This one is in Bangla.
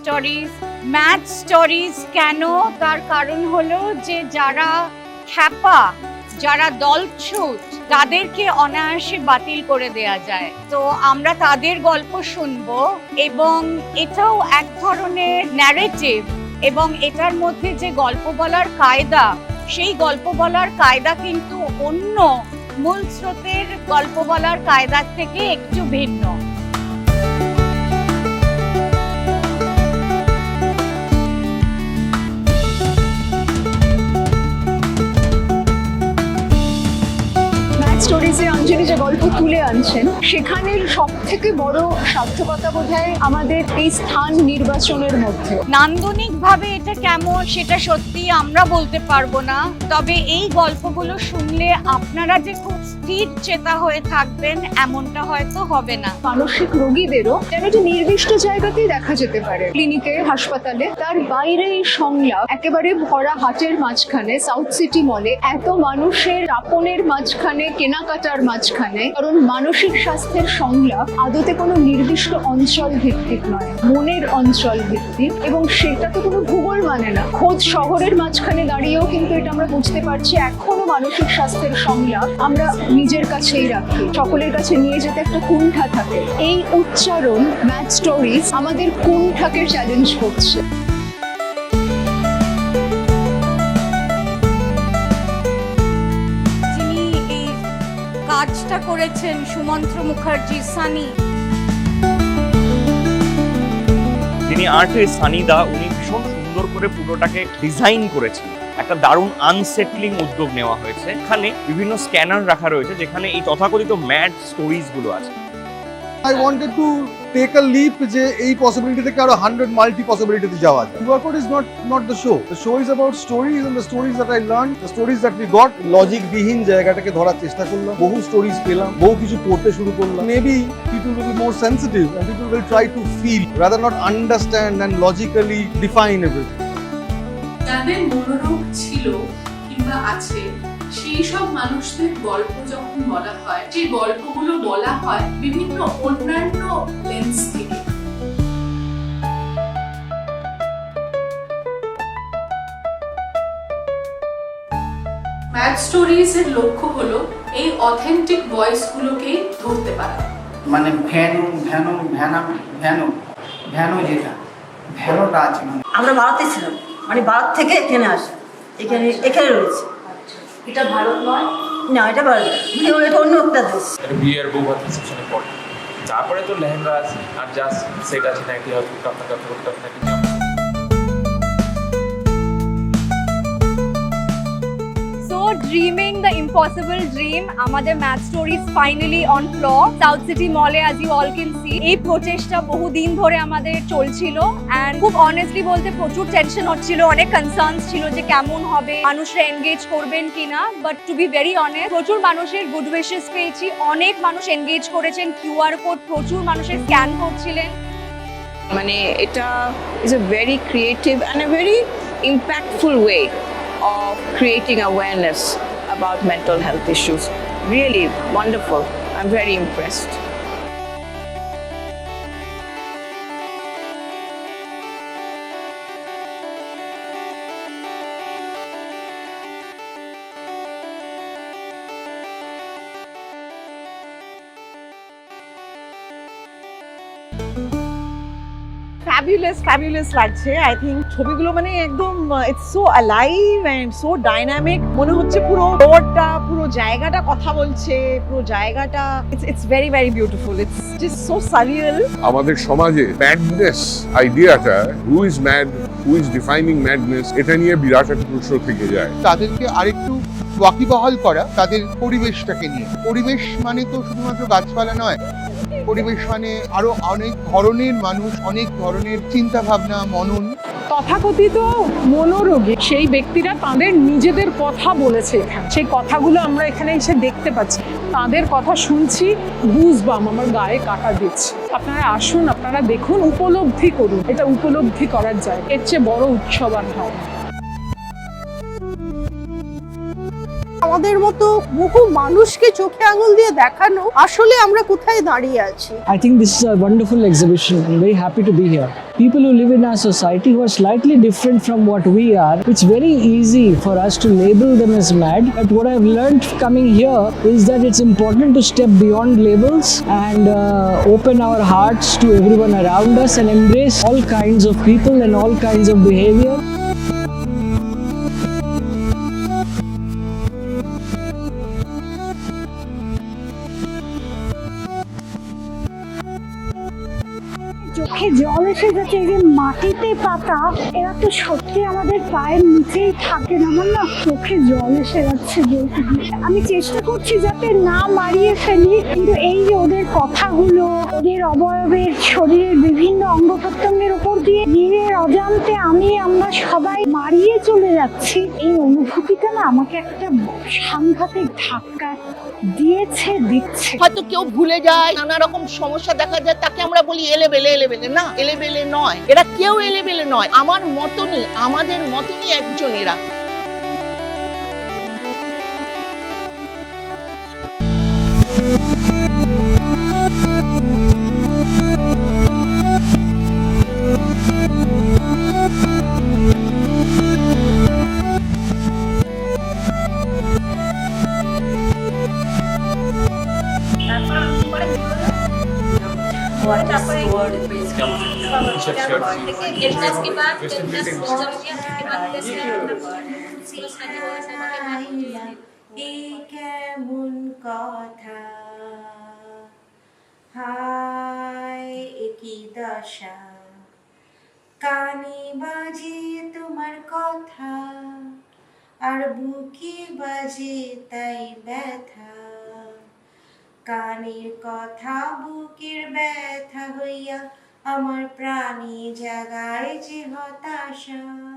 স্টোরিজ ম্যাথ স্টোরিজ কেন? তার কারণ হলো যে যারা খ্যাপা, যারা দলছুট তাদেরকে অনায়াসে বাতিল করে দেয়া যায়। তো আমরা তাদের গল্প শুনব এবং এটাও এক ধরনের ন্যারেটিভ এবং এটার মধ্যে যে গল্প বলার কায়দা, সেই গল্প বলার কায়দা কিন্তু অন্য মূল স্রোতের গল্প বলার কায়দার থেকে একটু ভিন্ন। স্টোরিজে অঞ্জলি যে গল্প তুলে আনছেন সেখানের সব থেকে বড় সার্থকতা বোধ আমাদের এই স্থান নির্বাচনের মধ্যে। নান্দনিকভাবে এটা কেমন সেটা সত্যি আমরা বলতে পারব না। তবে এই গল্পগুলো শুনলে আপনারা যে খুব স্থির চেতা হয়ে থাকবেন এমনটা হয়তো হবে না। মানসিক রোগীদেরও যেন একটা নির্দিষ্ট জায়গাতেই দেখা যেতে পারে। ক্লিনিকে হাসপাতালে তার বাইরে এই সংলাপ একেবারে ভরা হাটের মাঝখানে সাউথ সিটি মলে এত মানুষের আপনের মাঝখানে কেনাকাটার মাঝখানে, কারণ মানসিক স্বাস্থ্যের সংলাপ আদতে কোনো নির্দিষ্ট অঞ্চল ভিত্তিক নয়, মনের অঞ্চল ভিত্তিক, এবং সেটা তো কোনো ভূগোল মানে না। খোঁজ শহরের মাঝখানে দাঁড়িয়েও কিন্তু এটা আমরা বুঝতে পারছি, এখনও মানসিক স্বাস্থ্যের সংলাপ আমরা নিজের কাছেই রাখি। সকলের কাছে নিয়ে যেতে একটা কুণ্ঠা থাকে। এই উচ্চারণ ম্যাথ স্টোরিজ আমাদের কুণ্ঠাকে চ্যালেঞ্জ করছে। কাজটা করেছেন সুমন্ত্র মুখার্জি সানি। যিনি আর্টিস্ট সানিদা উনি ভীষণ সুন্দর করে পুরোটাকে ডিজাইন করেছেন। একটা দারুণ আনসেটলিং উদ্যোগ নেওয়া হয়েছে। এখানে বিভিন্ন স্ক্যানার রাখা রয়েছে যেখানে এই তথাকথিত ম্যাড স্টোরিজগুলো আছে। I wanted to take a leap যে এই পসিবিলিটি থেকে আরও হান্ড্রেড মাল্টি পসিবিলিটিতে যাওয়া যায়। Workout is not not the show the show is about stories and the stories that I learn the stories that we got logic বিহীন জায়গাটাকে ধরার চেষ্টা করলাম, বহু স্টোরিজ পেলাম, বহু কিছু পড়তে শুরু করলাম। Maybe people will be more sensitive and people will try to feel rather not understand and logically define everything যাদের মনোরোগ ছিল কিংবা আছে সেই সব মানুষদের গল্প যখন বলা হয় সেই গল্পগুলো বলা হয় বিভিন্ন অন্যান্য লেন্স থেকে। ম্যাথ স্টোরিজ এর লক্ষ্য হলো এই অথেন্টিক ভয়েসগুলোকেই ধরতে পারা। মানে ভ্যানু ভ্যানু ভ্যানা ভ্যানু ভ্যানু যেটা ভ্যানুটা আছে মানে। আমরা ভারতে ছিলাম মানে ভারত থেকে এখানে আসা এখানে এখানে রয়েছে। এটা ভারত নয়। না এটা ভারত না। মানে এটা অন্য একটা দেশ। একটা বিয়ের বউ ভাত রিসেপশনে পড়ে। তারপরে তো লেহেঙ্গা আছে আর জাস্ট সেট আছে নাকি হয়তো কাপড় কাপড় কাপড় নাকি so dreaming the impossible dream আমাদের mad stories finally on floor South City মলে as you all can see এই প্রচেষ্টা বহুদিন ধরে আমাদের চলছিল অ্যান্ড খুব অনেস্টলি বলতে প্রচুর টেনশন হচ্ছিল, অনেক কনসার্নস ছিল যে কেমন হবে, মানুষরা এনগেজ করবেন কিনা but to be very honest প্রচুর মানুষের গুড উইশেস পেয়েছি, অনেক মানুষ এনগেজ করেছেন কিউআর কোড প্রচুর মানুষের স্ক্যান করছিলেন। মানে এটা is a very creative and a very impactful way of creating awareness about mental health issues. Really wonderful. I'm very impressed. Fabulous fabulous লাগছে। আই থিঙ্ক ছবিগুলো মানে একদম it's so alive and so dynamic মনে হচ্ছে পুরো রোডটা পুরো জায়গাটা কথা বলছে পুরো জায়গাটা it's it's very very beautiful it's just so surreal আমাদের সমাজে ম্যাডনেস আইডিয়াটা who is mad who is defining madness এটা নিয়ে বিরাট একটা প্রশ্ন থেকে যায়। তাদেরকে আরেকটু ওয়াকিবহাল করা তাদের পরিবেশটাকে নিয়ে। পরিবেশ মানে তো শুধুমাত্র গাছপালা নয় পরিবেশ মানে আরও অনেক ধরনের মানুষ, অনেক ধরনের চিন্তা ভাবনা মনন। তথাকথিত মনোরোগী সেই ব্যক্তিরা তাদের নিজেদের কথা বলেছে সেই কথাগুলো আমরা এখানে এসে দেখতে পাচ্ছি। তাদের কথা শুনছি বুঝবাম আমার গায়ে কাটা দিচ্ছে। আপনারা আসুন, আপনারা দেখুন, উপলব্ধি করুন। এটা উপলব্ধি করার যায় এর চেয়ে বড় উৎসব আর হয় আমাদের মতো বহু মানুষকে চোখে আঙুল দিয়ে দেখানো আসলে আমরা কোথায় দাঁড়িয়ে আছি I think this is a wonderful exhibition. I'm very happy to be here. People who live in our society who are slightly different from what we are, it's very easy for us to label them as mad. But what I've learned coming here is that it's important to step beyond labels and uh, open our hearts to everyone around us and embrace all kinds of people and all kinds of behavior. চোখে জল এসে যাচ্ছে, এই যে মাটিতে পাতা, এরা তো সত্যি আমাদের পায়ের নিচেই থাকে না, আমার না চোখে জল এসে যাচ্ছে আমি চেষ্টা করছি যাতে না মারিয়ে ফেলি, কিন্তু এই যে ওদের কথাগুলো, ওদের অবয়বের শরীরের বিভিন্ন অঙ্গ প্রত্যঙ্গের উপর দিয়ে নিজের অজান্তে আমি, আমরা সবাই মারিয়ে চলে যাচ্ছি, এই অনুভূতিটা না আমাকে একটা সাংঘাতিক ধাক্কা দিয়েছে, দিচ্ছে। হয়তো কেউ ভুলে যায়, নানা রকম সমস্যা দেখা যায়, তাকে আমরা বলি এলেবেলে। এলেবেলে না এলেবেলে নয়। এরা কেউ এলেবেলে নয়। আমার মতনই আমাদের মতনই একজন এরা। এই কেমন কথা হায় একই দশা কানে বাজে তোমার কথা আর বুকে বাজে তাই ব্যথা কানের কথা বুকের ব্যথা হইয়া আমার প্রাণী জাগায় যে হতাশা।